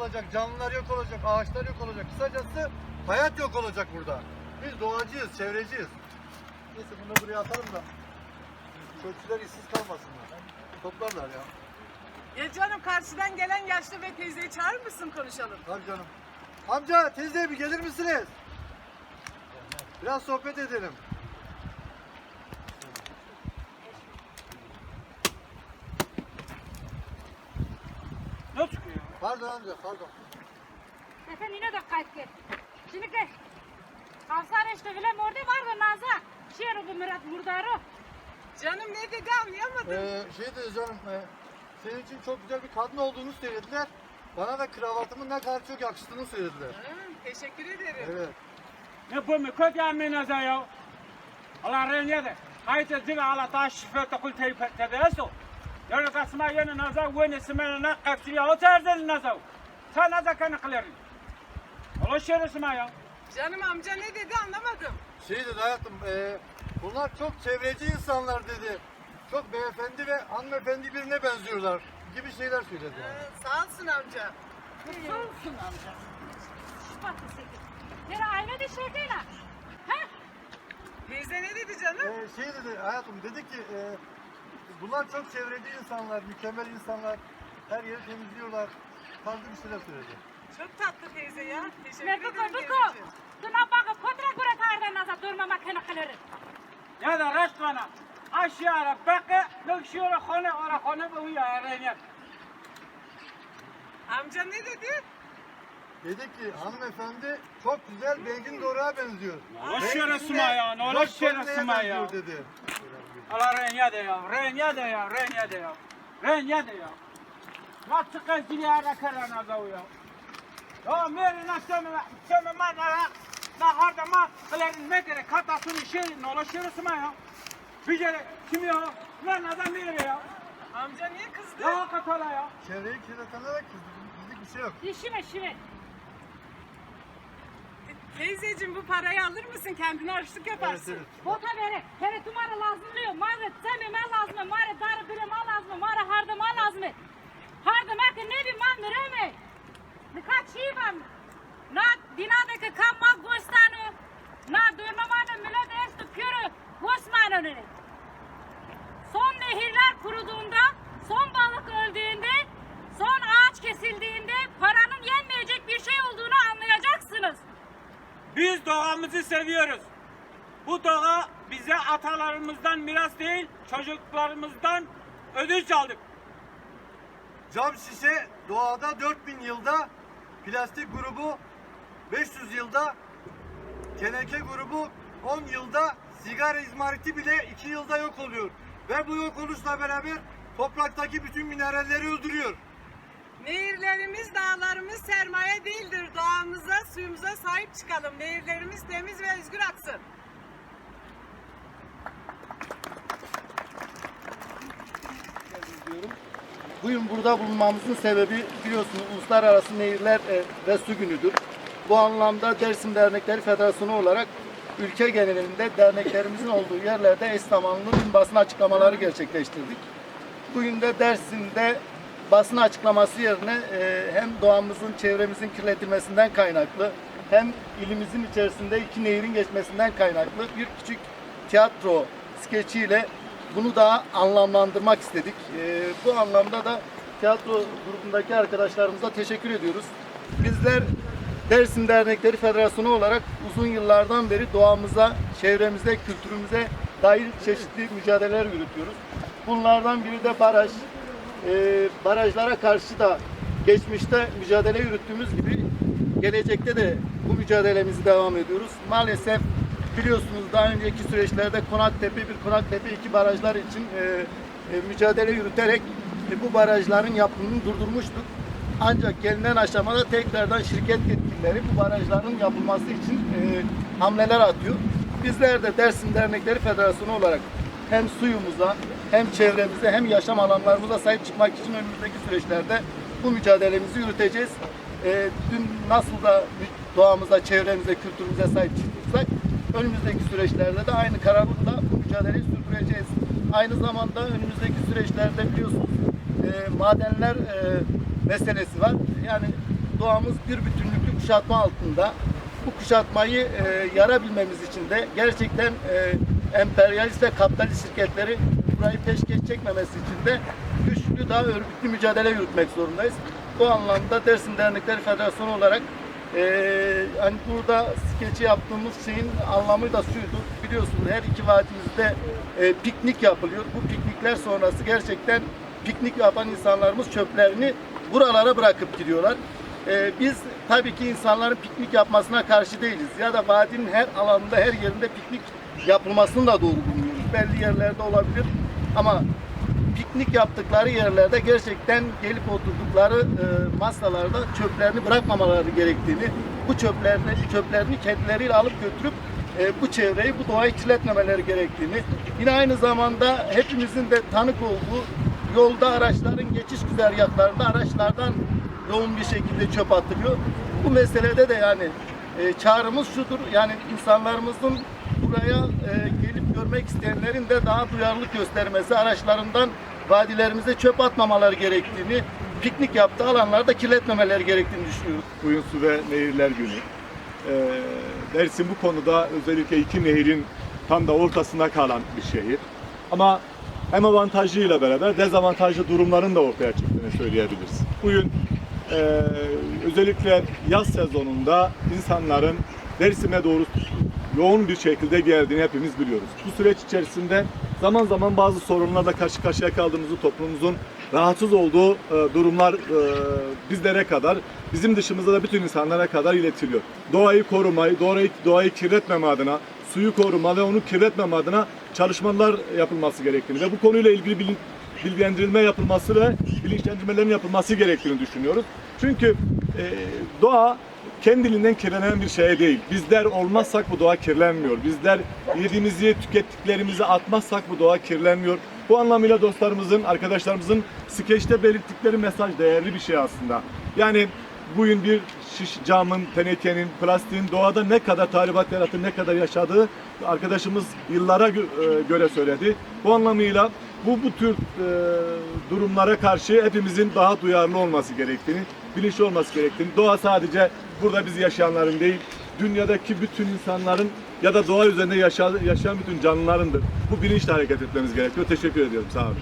olacak, canlılar yok olacak, ağaçlar yok olacak. Kısacası hayat yok olacak burada. Biz doğacıyız, çevreciyiz. Neyse bunu buraya atalım da çöpçüler işsiz kalmasınlar. Toplarlar ya. Ya canım karşıdan gelen yaşlı ve teyzeyi çağırır mısın konuşalım? Tabii canım. Amca, teyze bir gelir misiniz? Biraz sohbet edelim. Ne çıkıyor? Pardon amca, pardon. Efendim yine de kayıt gel. Şimdi gel. Kavsar işte bile mordi vardı Nazan. Şiir bu Murat Murdarı. Canım ne dedi anlayamadım. Ee, şey dedi canım, e, senin için çok güzel bir kadın olduğunu söylediler. Bana da kravatımın ne kadar çok yakıştığını söylediler. Hı, teşekkür ederim. Evet. Ne bu mu kötü amına za ya? Allah renya de. Hayta ziga ala taş şifre takul tey tebeso. Yene naza wene semene na kapsi ya otarzel naza. Sen naza kana kalerin. Allah şere sma ya. Canım amca ne dedi anlamadım. Şey dedi hayatım, e, bunlar çok çevreci insanlar dedi. Çok beyefendi ve hanımefendi birine benziyorlar gibi şeyler söyledi. Hı, sağ olsun amca. Olsun amca. Yine aynı de şey değil. Ha? Teyze ne dedi canım? Ee, şey dedi hayatım dedi ki e, bunlar çok çevreci insanlar, mükemmel insanlar. Her yeri temizliyorlar. Tarzı bir şeyler söyledi. Çok tatlı teyze ya. Teşekkür ederim bu teyzeciğim. bu. Duna bakın kotra kura kardan nazar durmamak hene kalerin. Ya da rastwana. Aşağı bakı, nokşura khone ora khone bu ya renya. Amca ne dedi? Dedi ki hanımefendi çok güzel benzin doruğa benziyor. Şere Benzinle sma ya. Allah George şere Clooney'e ya. benziyor dedi. Allah renya de ya. Renya de ya. Renya de ya. Renya de ya. Zili ara karana da ya. Ya meri na seme seme ma na na harda ma kalerin mekere katasını şey nola şerisi ma ya. Bir kere kim ya? Ne neden biri ya? Amca niye kızdı? Ya katala ya. Çevreyi kirletenerek bizlik bir şey yok. İşime şime. Teyzeciğim bu parayı alır mısın? Kendine harçlık yaparsın. Evet, evet. Bota vere. Hele tumara lazımlıyor. Mare semi mal Biz doğamızı seviyoruz. Bu doğa bize atalarımızdan miras değil, çocuklarımızdan ödünç aldık. Cam şişe doğada 4000 yılda, plastik grubu 500 yılda, teneke grubu 10 yılda, sigara izmariti bile 2 yılda yok oluyor. Ve bu yok oluşla beraber topraktaki bütün mineralleri öldürüyor. Nehirlerimiz, dağlarımız sermaye değildir. Doğamıza, suyumuza sahip çıkalım. Nehirlerimiz temiz ve özgür aksın. Bugün burada bulunmamızın sebebi biliyorsunuz Uluslararası Nehirler e, ve Su Günü'dür. Bu anlamda Dersim Dernekleri Federasyonu olarak ülke genelinde derneklerimizin olduğu yerlerde eş zamanlı basın açıklamaları gerçekleştirdik. Bugün de Dersim'de basın açıklaması yerine e, hem doğamızın, çevremizin kirletilmesinden kaynaklı hem ilimizin içerisinde iki nehirin geçmesinden kaynaklı bir küçük tiyatro skeçiyle bunu daha anlamlandırmak istedik. E, bu anlamda da tiyatro grubundaki arkadaşlarımıza teşekkür ediyoruz. Bizler Dersim Dernekleri Federasyonu olarak uzun yıllardan beri doğamıza, çevremize, kültürümüze dair çeşitli mücadeleler yürütüyoruz. Bunlardan biri de baraj. Ee, barajlara karşı da geçmişte mücadele yürüttüğümüz gibi gelecekte de bu mücadelemizi devam ediyoruz. Maalesef biliyorsunuz daha önceki süreçlerde Konaktepe bir Konaktepe iki barajlar için e, e, mücadele yürüterek e, bu barajların yapımını durdurmuştuk. Ancak gelinen aşamada tekrardan şirket yetkilileri bu barajların yapılması için e, hamleler atıyor. Bizler de Dersim Dernekleri Federasyonu olarak hem suyumuza hem çevremize hem yaşam alanlarımıza sahip çıkmak için önümüzdeki süreçlerde bu mücadelemizi yürüteceğiz. E, dün nasıl da doğamıza, çevremize, kültürümüze sahip çıktıysak önümüzdeki süreçlerde de aynı kararlılıkla bu mücadeleyi sürdüreceğiz. Aynı zamanda önümüzdeki süreçlerde biliyorsunuz e, madenler e, meselesi var. Yani doğamız bir bütünlüklü kuşatma altında. Bu kuşatmayı e, yarabilmemiz için de gerçekten e, emperyalist ve kapitalist şirketleri burayı peşkeş çekmemesi için de güçlü daha örgütlü mücadele yürütmek zorundayız. Bu anlamda Dersim Dernekleri Federasyonu olarak ee, hani burada skeçi yaptığımız şeyin anlamı da şuydu. Biliyorsunuz her iki vadimizde e, piknik yapılıyor. Bu piknikler sonrası gerçekten piknik yapan insanlarımız çöplerini buralara bırakıp gidiyorlar. Ee, biz tabii ki insanların piknik yapmasına karşı değiliz. Ya da vadinin her alanında, her yerinde piknik yapılmasını da doğru bulmuyoruz. Belli yerlerde olabilir ama piknik yaptıkları yerlerde gerçekten gelip oturdukları e, masalarda çöplerini bırakmamaları gerektiğini, bu çöplerini, çöplerini kendileriyle alıp götürüp e, bu çevreyi, bu doğayı kirletmemeleri gerektiğini, yine aynı zamanda hepimizin de tanık olduğu yolda araçların geçiş güzergahlarında araçlardan yoğun bir şekilde çöp atılıyor. Bu meselede de yani e, çağrımız şudur, yani insanlarımızın buraya e, gelip görmek isteyenlerin de daha duyarlılık göstermesi, araçlarından vadilerimize çöp atmamaları gerektiğini, piknik yaptığı alanlarda kirletmemeleri gerektiğini düşünüyoruz. Bugün Su ve Nehirler Günü. Ee, Dersim bu konuda özellikle iki nehirin tam da ortasında kalan bir şehir. Ama hem avantajıyla beraber dezavantajlı durumların da ortaya çıktığını söyleyebiliriz. Bugün e, özellikle yaz sezonunda insanların Dersim'e doğru yoğun bir şekilde geldiğini hepimiz biliyoruz. Bu süreç içerisinde zaman zaman bazı sorunlarla karşı karşıya kaldığımızı toplumumuzun rahatsız olduğu e, durumlar e, bizlere kadar, bizim dışımızda da bütün insanlara kadar iletiliyor. Doğayı korumayı, doğayı, doğayı kirletmeme adına, suyu koruma ve onu kirletmeme adına çalışmalar yapılması gerektiğini ve bu konuyla ilgili bilin- bilgilendirilme yapılması ve bilinçlendirmelerin yapılması gerektiğini düşünüyoruz. Çünkü e, doğa kendiliğinden kirlenen bir şey değil. Bizler olmazsak bu doğa kirlenmiyor. Bizler yediğimizi, tükettiklerimizi atmazsak bu doğa kirlenmiyor. Bu anlamıyla dostlarımızın, arkadaşlarımızın skeçte belirttikleri mesaj değerli bir şey aslında. Yani bugün bir şiş camın, tenekenin, plastiğin doğada ne kadar tahribat yarattı, ne kadar yaşadığı arkadaşımız yıllara e, göre söyledi. Bu anlamıyla bu bu tür e, durumlara karşı hepimizin daha duyarlı olması gerektiğini, bilinçli olması gerektiğini, doğa sadece burada bizi yaşayanların değil, dünyadaki bütün insanların ya da doğa üzerinde yaşa- yaşayan bütün canlılarındır. Bu bilinçle hareket etmemiz gerekiyor. Teşekkür ediyorum. Sağ olun.